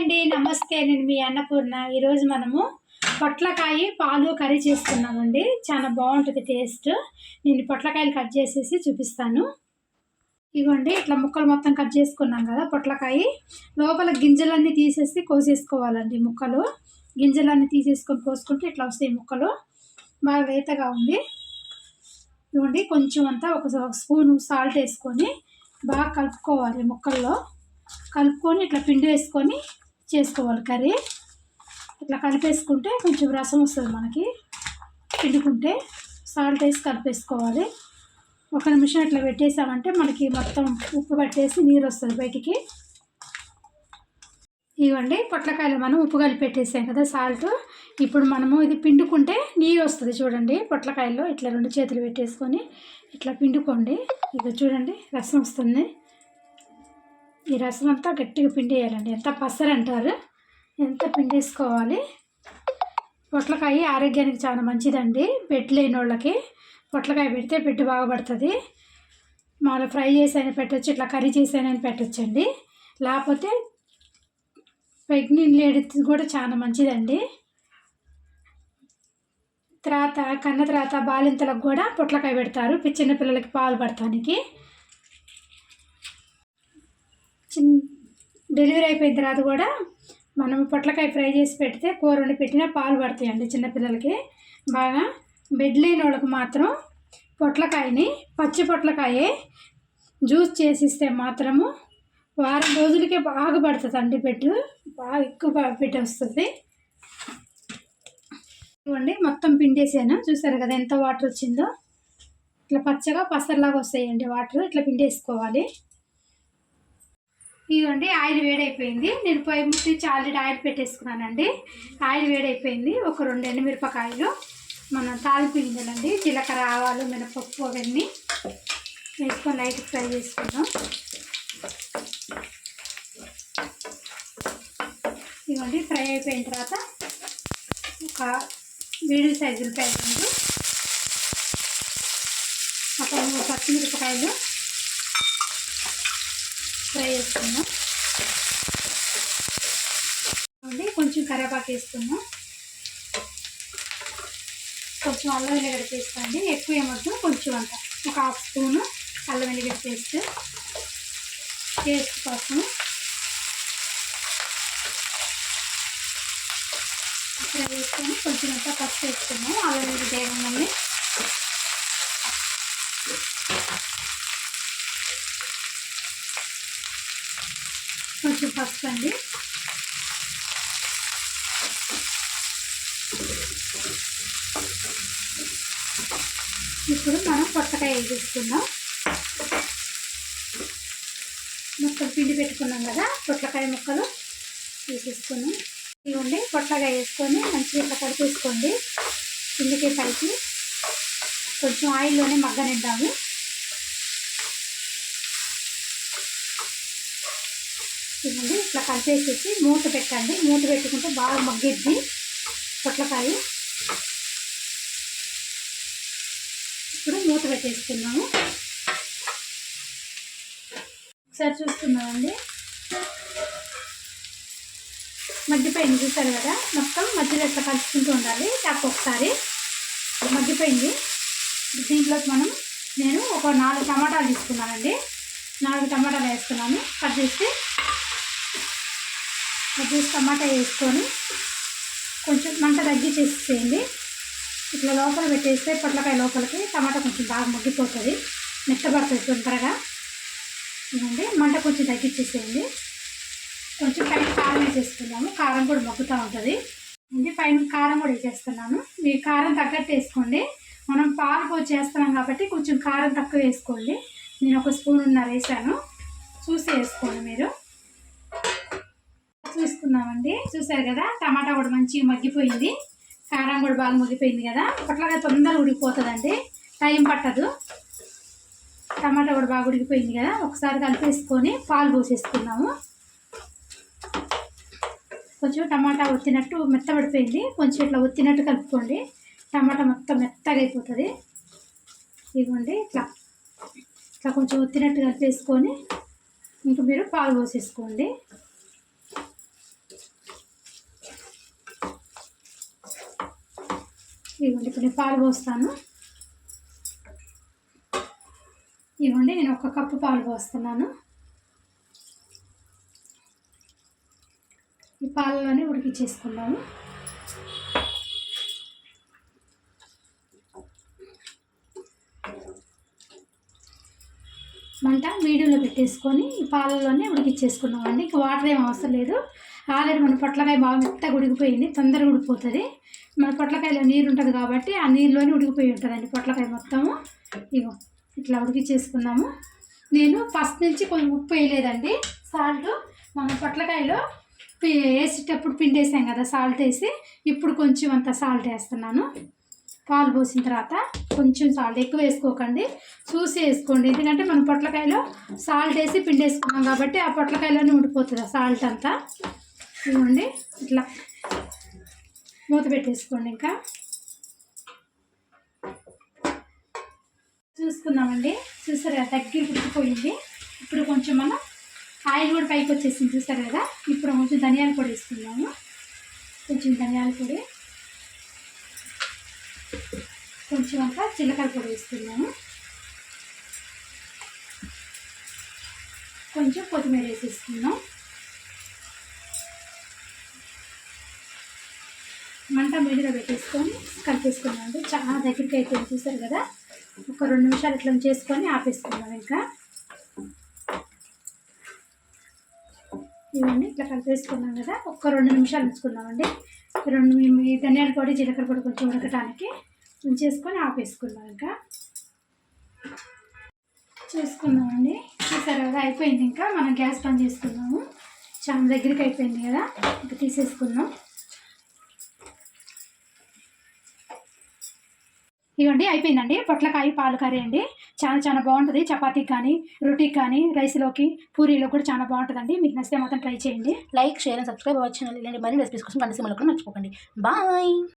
అండి నమస్తే. నేను మీ అన్నపూర్ణ. ఈరోజు మనము పొట్లకాయ పాలు కర్రీ చేసుకున్నామండి చాలా బాగుంటుంది టేస్ట్. నేను పొట్లకాయలు కట్ చేసేసి చూపిస్తాను. ఇవ్వండి ఇట్లా ముక్కలు మొత్తం కట్ చేసుకున్నాం కదా పొట్లకాయ. లోపల గింజలన్నీ తీసేసి కోసేసుకోవాలండి ముక్కలు. గింజలన్నీ తీసేసుకొని కోసుకుంటే ఇట్లా వస్తాయి ముక్కలు. బాగా లేతగా ఉంది. ఇవ్వండి కొంచెం అంతా ఒక స్పూను సాల్ట్ వేసుకొని బాగా కలుపుకోవాలి ముక్కల్లో. కలుపుకొని ఇట్లా పిండి వేసుకొని చేసుకోవాలి. కర్రీ ఇట్లా కలిపేసుకుంటే కొంచెం రసం వస్తుంది మనకి. పిండుకుంటే సాల్ట్ వేసి కలిపేసుకోవాలి. ఒక నిమిషం ఇట్లా పెట్టేసామంటే మనకి మొత్తం ఉప్పు పట్టేసి నీరు వస్తుంది బయటికి. ఇవ్వండి పొట్లకాయలు మనం ఉప్పు కలిపెట్టేసాం కదా సాల్ట్ ఇప్పుడు మనము ఇది పిండుకుంటే నీరు వస్తుంది చూడండి పొట్లకాయల్లో ఇట్లా రెండు చేతులు పెట్టేసుకొని ఇట్లా పిండుకోండి. ఇక చూడండి రసం వస్తుంది. ఈ రసం అంతా గట్టిగా పిండేయాలండి. ఎంత పసరు అంటారు? ఎంత పిండేసుకోవాలి? పొట్లకాయ ఆరోగ్యానికి చాలా మంచిదండి. బెడ్ లేని వాళ్ళకి పొట్లకాయ పెడితే బెడ్ బాగా పడుతుంది మామూలు ఫ్రై చేసైనా పెట్టచ్చు ఇట్లా కర్రీ చేసైనా పెట్టచ్చండి. లేకపోతే ప్రెగ్నెంట్ లేడీస్ కూడా చాలా మంచిదండి. తర్వాత కన్న తర్వాత బాలింతలకు కూడా పొట్లకాయ పెడతారు. చిన్న పిల్లలకి పాలు పడటానికి. చిన్న డెలివరీ అయిపోయిన తర్వాత కూడా మనం పొట్లకాయ ఫ్రై చేసి పెడితే కూర వండి పెట్టినా పాలు పడతాయండి చిన్నపిల్లలకి. బాగా బెడ్ లేని వాళ్ళకి మాత్రం పొట్లకాయని పచ్చి పొట్లకాయే జ్యూస్ చేసిస్తే మాత్రము వారం రోజులకే బాగా పడుతుంది అండి పెట్టు బాగా ఎక్కువ పెట్టి వస్తుంది. ఇవ్వండి మొత్తం పిండేసాను. చూసారు కదా ఎంత వాటర్ వచ్చిందో? ఇట్లా పచ్చగా పసర్లాగా వస్తాయండి వాటర్. ఇట్లా పిండేసుకోవాలి. ఇదిగోండి ఆయిల్ వేడైపోయింది. నేను పొయ్యి ముట్టించి ఆల్రెడీ ఆయిల్ పెట్టేసుకున్నానండి. ఆయిల్ వేడైపోయింది. ఒక రెండు ఎండుమిరపకాయలు మనం తాలింపు గింజలండి జీలకర్ర ఆవాలు మినపప్పు అవన్నీ వేసుకొని లైట్ ఫ్రై చేసుకుందాం. ఇవ్వండి ఫ్రై అయిపోయిన తర్వాత ఒక మీడియం సైజులు ఉల్లిపాయలు ఒక పచ్చిమిరపకాయలు ఫ్రై చేసుకున్నాం అండి కొంచెం కరేపాకు వేసుకున్నాం కొంచెం అల్లం వెల్లిగడ్డ పేస్ట్ అండి ఎక్కువ ఏమొద్దు కొంచెం అంత. ఒక హాఫ్ స్పూను అల్లం వెల్లిగడ్డ పేస్ట్. టేస్ట్ కోసం ఫ్రై వేసుకొని కొంచెం అంతా పసుపు వేసుకున్నాం అల్లం వెల్లిగడ్డ వేయగానే కొంచెం పసుపు అండి. ఇప్పుడు మనం పొట్టకాయ వేసేసుకుందాం. మొత్తం పిండి పెట్టుకున్నాం కదా పొట్లకాయ ముక్కలు వేసేసుకున్నాం ఇవ్వండి పొట్లకాయ వేసుకొని మంచిగా ఇట్లా కలిపేసుకోండి. పిండికి పైకి కొంచెం ఆయిల్లోనే మగ్గనిద్దాము. ఇవ్వండి. ఇట్లా కలిపేసేసి మూత పెట్టండి. మూత పెట్టుకుంటే బాగా మగ్గిద్ది పొట్లకాయ. ఇప్పుడు మూత పెట్టేసుకున్నాము. ఒకసారి చూస్తున్నామండి మగ్గిపోయింది చూసారు కదా? మొత్తం మధ్యలో ఎట్లా కలుపుకుంటూ ఉండాలి. నాకు ఒకసారి. మగ్గిపోయింది. దీంట్లోకి మనం నేను ఒక నాలుగు టమాటాలు తీసుకున్నానండి. నాలుగు టమాటాలు వేస్తున్నాను కట్ చేసి కొద్దిగా టమాటా వేసుకొని కొంచెం మంట తగ్గించేసేయండి ఇట్లా లోపల పెట్టేస్తే పొట్లకాయ లోపలికి టమాటా కొంచెం బాగా మగ్గిపోతుంది. మెత్తబడుతుంది తొందరగా. ఇవ్వండి మంట కొంచెం తగ్గించేసేయండి కొంచెం పైన కారం వేసేసుకున్నాము కారం కూడా మగ్గుతూ ఉంటుంది. ఇది పైన కారం కూడా వేసేస్తున్నాను. మీ కారం తగ్గట్టు వేసుకోండి. మనం పాలు పోసి చేస్తున్నాం కాబట్టి కొంచెం కారం తక్కువ వేసుకోండి. నేను ఒక స్పూన్ ఉన్నర వేసాను. చూసి వేసుకోండి మీరు. చూసుకున్నామండి. చూసారు కదా టమాటా కూడా మంచిగా మగ్గిపోయింది. కారం కూడా బాగా మగ్గిపోయింది కదా. అట్లాగా తొందరగా ఉడికిపోతుందండి. టైం పట్టదు. టమాటా కూడా బాగా ఉడికిపోయింది కదా. ఒకసారి కలిపేసుకొని పాలు పోసేసుకున్నాము. కొంచెం టమాటా ఒత్తినట్టు మెత్తబడిపోయింది. కొంచెం ఇట్లా ఒత్తినట్టు కలుపుకోండి. టమాటా మొత్తం మెత్తగా అయిపోతుంది. ఇవ్వండి ఇట్లా. ఇట్లా కొంచెం ఒత్తినట్టు కలిపేసుకొని ఇంక మీరు పాలు పోసేసుకోండి. ఇవ్వండి ఇప్పుడు నేను పాలు పోస్తాను. ఇవ్వండి నేను ఒక కప్పు పాలు పోస్తున్నాను. ఈ పాలలోనే ఉడికిచ్చేసుకున్నాను మంట మీడియంలో పెట్టేసుకొని ఈ పాలలోనే ఉడికిచ్చేసుకున్నామండి ఇంకా వాటర్ ఏం అవసరం లేదు. ఆల్రెడీ మన పొట్లకాయ బాగా మెత్తగా ఉడికిపోయింది తొందరగా ఉడికిపోతుంది. మన పొట్లకాయలో నీరు ఉంటుంది కాబట్టి ఆ నీరులోనే ఉడికిపోయి ఉంటుందండి పొట్లకాయ మొత్తము. ఇగో ఇట్లా ఉడికిచ్చేసుకున్నాము. నేను ఫస్ట్ నుంచి కొంచెం ఉప్పు వేయలేదండి. సాల్ట్ మన పొట్లకాయలో పి- వేసేటప్పుడు పిండి వేసాం కదా సాల్ట్ వేసి ఇప్పుడు కొంచెం అంత సాల్ట్ వేస్తున్నాను. పాలు పోసిన తర్వాత కొంచెం సాల్ట్ ఎక్కువ వేసుకోకండి. చూసి వేసుకోండి. ఎందుకంటే మనం పొట్లకాయలో సాల్ట్ వేసి పిండి వేసుకున్నాం కాబట్టి ఆ పొట్లకాయలోనే ఉండిపోతుంది ఆ సాల్ట్ అంతా. ఇవ్వండి ఇట్లా మూత పెట్టేసుకోండి ఇంకా. చూసుకున్నామండి చూసారు కదా దగ్గర ఉడికిపోయింది. ఇప్పుడు కొంచెం మనం ఆయిల్ కూడా పైకి వచ్చేసింది చూసారు కదా? ఇప్పుడు కొంచెం ధనియాల పొడి వేసుకుందాము. కొంచెం ధనియాల పొడి. కొంచెం అంతా జీలకర్ర పొడి వేసుకున్నాము కొంచెం కొత్తిమీర వేసేసుకుందాం. మంట పెట్టేసుకొని కలిపేసుకున్నామండి చాలా దగ్గరికి అయిపోయింది చూసారు కదా? ఒక రెండు నిమిషాలు ఇట్లా చేసుకొని ఆపేసుకున్నాం ఇంకా. ఇవన్నీ ఇట్లా కలిపేసుకున్నాం కదా? ఒక్క రెండు నిమిషాలు ఉంచుకున్నామండి రెండు ఈ ధనియాల పొడి జీలకర్ర పొడి కొంచెం ఉడకటానికి ఉంచేసుకొని ఆపేసుకున్నాం ఇంకా. చూసుకున్నామండి చూసారు కదా? అయిపోయింది ఇంకా. మనం గ్యాస్ పని చేసుకున్నాము. చాలా దగ్గరికి అయిపోయింది కదా? ఇంకా తీసేసుకున్నాం ఇవ్వండి అయిపోయిందండి. పొట్లకాయ పాలు కర్రీ అండి. చాలా చాలా బాగుంటుంది. చపాతీకి కానీ రొటీకి కానీ రైస్లోకి పూరీలో కూడా చాలా బాగుంటుందండి. మీకు నచ్చితే మొత్తం ట్రై చేయండి. లైక్ షేర్ అండ్ సబ్స్క్రైబ్ అవ్వచ్చు ఇలాంటి మరిన్ని రెసిపీస్ కోసం కంటి కూడా మర్చిపోకండి. బాయ్!